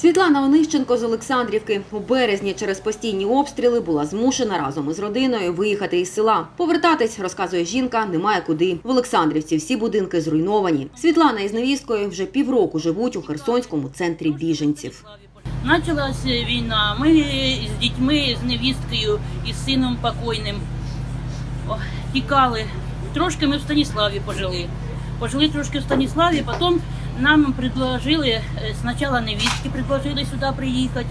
Світлана Онищенко з Олександрівки у березні через постійні обстріли була змушена разом із родиною виїхати із села. Повертатись, розказує жінка, немає куди. В Олександрівці всі будинки зруйновані. Світлана із невісткою вже півроку живуть у Херсонському центрі біженців. Почалася війна. Ми з дітьми, з невісткою і з сином покойним тікали. Трошки ми в Станіславі пожили. Пожили трошки в Станіславі, потім нам предложили, е, спочатку невістки предложили сюди приїхати.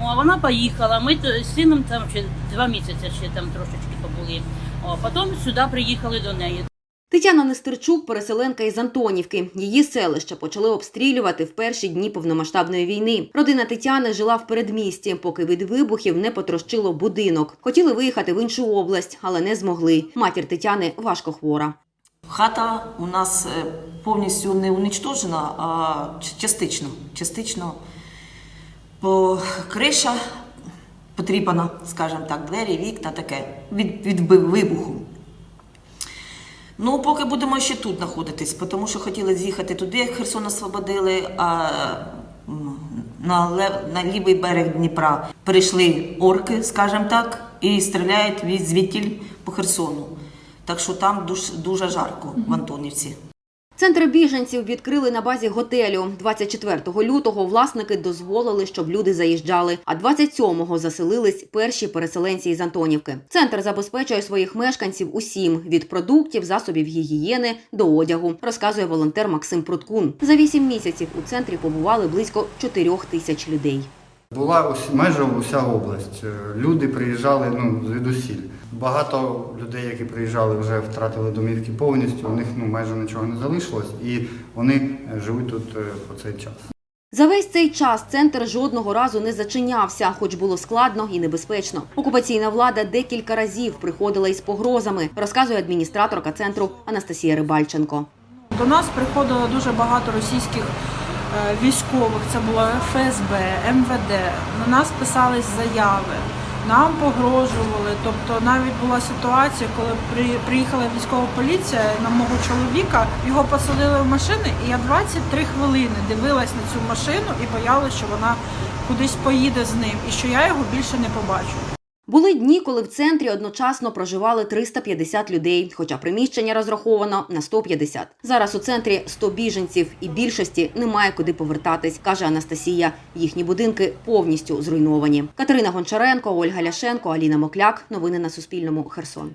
О, вона поїхала. Ми з сином там ще два місяці ще там трошечки побули. О, потім сюди приїхали до неї. Тетяна Нестерчук, переселенка із Антонівки. Її селище почали обстрілювати в перші дні повномасштабної війни. Родина Тетяни жила в передмісті, поки від вибухів не потрощило будинок. Хотіли виїхати в іншу область, але не змогли. Матір Тетяни важко хвора. Хата у нас е, повністю не уничтожена, а частично. Частично Бо криша потріпана, скажімо так, двері, вікна таке від, від вибуху. Ну, поки будемо ще тут знаходитись, тому що хотіли з'їхати туди, як Херсон освободили, а на, лев, на лівий берег Дніпра перейшли орки, скажімо так, і стріляють від звідтіль по Херсону. Так що там дуже, дуже жарко в Антонівці. Центр біженців відкрили на базі готелю. 24 лютого власники дозволили, щоб люди заїжджали. А 27-го заселились перші переселенці із Антонівки. Центр забезпечує своїх мешканців усім від продуктів, засобів гігієни до одягу, розказує волонтер Максим Пруткун. За 8 місяців у центрі побували близько 4 тисяч людей. Була ус- майже уся область. Е, Люди приїжджали ну, звідусіль. Багато людей, які приїжджали, вже втратили домівки повністю. У них ну, майже нічого не залишилось, і вони е, живуть тут е, по цей час. За весь цей час центр жодного разу не зачинявся, хоч було складно і небезпечно. Окупаційна влада декілька разів приходила із погрозами, розказує адміністраторка центру Анастасія Рибальченко. До нас приходило дуже багато російських військових. Це було ФСБ, МВД. На нас писались заяви, нам погрожували. Тобто навіть була ситуація, коли при, приїхала військова поліція на мого чоловіка, його посадили в машини, і я 23 хвилини дивилась на цю машину і боялася, що вона кудись поїде з ним, і що я його більше не побачу. Були дні, коли в центрі одночасно проживали 350 людей, хоча приміщення розраховано на 150. Зараз у центрі 100 біженців і більшості немає куди повертатись, каже Анастасія. Їхні будинки повністю зруйновані. Катерина Гончаренко, Ольга Ляшенко, Аліна Мокляк. Новини на Суспільному. Херсон.